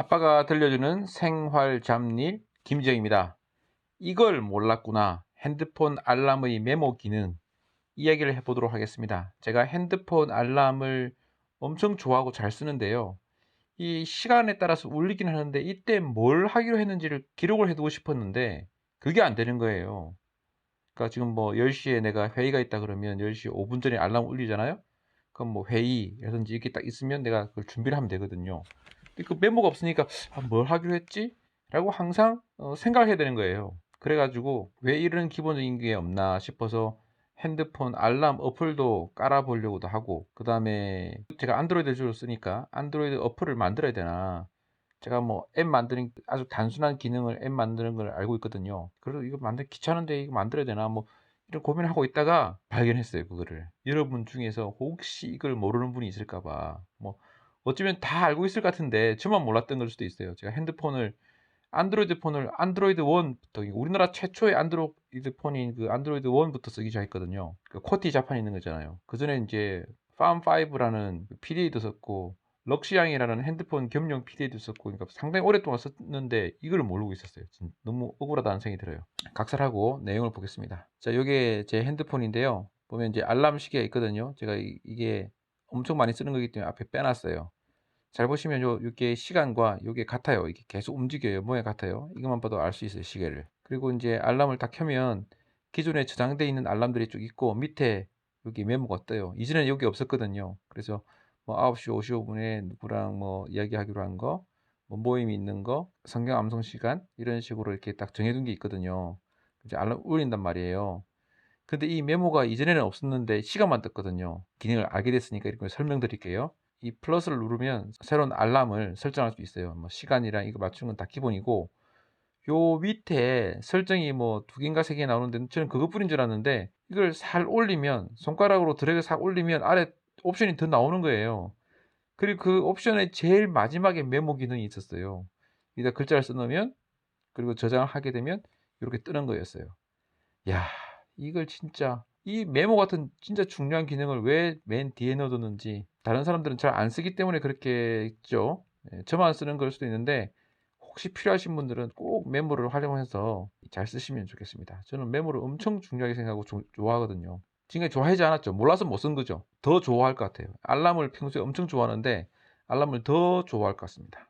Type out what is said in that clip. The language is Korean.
아빠가 들려주는 생활 잡일 김지영입니다. 이걸 몰랐구나. 핸드폰 알람의 메모 기능 이야기를 해보도록 하겠습니다. 제가 핸드폰 알람을 엄청 좋아하고 잘 쓰는데요. 이 시간에 따라서 울리긴 하는데 이때 뭘 하기로 했는지를 기록을 해두고 싶었는데 그게 안 되는 거예요. 그러니까 지금 뭐 10시에 내가 회의가 있다 그러면 10시 5분 전에 알람 울리잖아요. 그럼 뭐 회의라든지 이렇게 딱 있으면 내가 그걸 준비를 하면 되거든요. 그 메모가 없으니까 아, 뭘 하기로 했지? 라고 항상 어, 생각을 해야 되는 거예요. 그래가지고 왜 이런 기본적인 게 없나 싶어서 핸드폰 알람 어플도 깔아보려고도 하고 그 다음에 제가 안드로이드 주로 쓰니까 안드로이드 어플을 만들어야 되나 제가 뭐 앱 만드는 아주 단순한 기능을 앱 만드는 걸 알고 있거든요. 그래서 이거 만들 귀찮은데 이거 만들어야 되나 뭐 이런 고민을 하고 있다가 발견했어요 그거를. 여러분 중에서 혹시 이걸 모르는 분이 있을까봐 뭐 어쩌면 다 알고 있을 것 같은데 저만 몰랐던 걸 수도 있어요. 제가 핸드폰을 안드로이드 폰을 안드로이드 1부터 우리나라 최초의 안드로이드 폰인 그 안드로이드 1부터 쓰기 시작했거든요. 그 코티 자판 있는 거잖아요. 그 전에 이제 팜5라는 PDA도 썼고 럭시앙이라는 핸드폰 겸용 PDA도 썼고 그러니까 상당히 오랫동안 썼는데 이걸 모르고 있었어요. 너무 억울하다는 생각이 들어요. 각설하고 내용을 보겠습니다. 자, 요게 제 핸드폰인데요. 보면 이제 알람 시계가 있거든요. 제가 이- 이게 엄청 많이 쓰는 거기 때문에 앞에 빼놨어요. 잘 보시면 요 요게 시간과 요게 같아요. 이게 계속 움직여요. 모양 같아요. 이것만 봐도 알 수 있어요, 시계를. 그리고 이제 알람을 딱 켜면 기존에 저장되어 있는 알람들이 쭉 있고 밑에 여기 메모가 떠요. 이전에 여기 없었거든요. 그래서 뭐 9시 55분에 누구랑 뭐 이야기하기로 한 거, 뭐 모임이 있는 거, 성경 암송 시간 이런 식으로 이렇게 딱 정해둔 게 있거든요. 이제 알람 울린단 말이에요. 근데 이 메모가 이전에는 없었는데 시간만 떴거든요. 기능을 알게 됐으니까 이렇게 설명드릴게요. 이 플러스를 누르면 새로운 알람을 설정할 수 있어요. 뭐 시간이랑 이거 맞추는 건다 기본이고 요 밑에 설정이 뭐 두 개인가 세 개 나오는데 저는 그것뿐인 줄 알았는데 이걸 살 올리면 손가락으로 드래그 싹 올리면 아래 옵션이 더 나오는 거예요. 그리고 그 옵션의 제일 마지막에 메모 기능이 있었어요. 여기다 글자를 써놓으면 그리고 저장을 하게 되면 이렇게 뜨는 거였어요. 야, 이걸 진짜 이 메모 같은 진짜 중요한 기능을 왜 맨 뒤에 넣어뒀는지 다른 사람들은 잘 안 쓰기 때문에 그렇게 했죠. 예, 저만 쓰는 걸 수도 있는데 혹시 필요하신 분들은 꼭 메모를 활용해서 잘 쓰시면 좋겠습니다. 저는 메모를 엄청 중요하게 생각하고 조- 좋아하거든요. 지금까지 좋아하지 않았죠. 몰라서 못 쓴 거죠. 더 좋아할 것 같아요. 알람을 평소에 엄청 좋아하는데 알람을 더 좋아할 것 같습니다.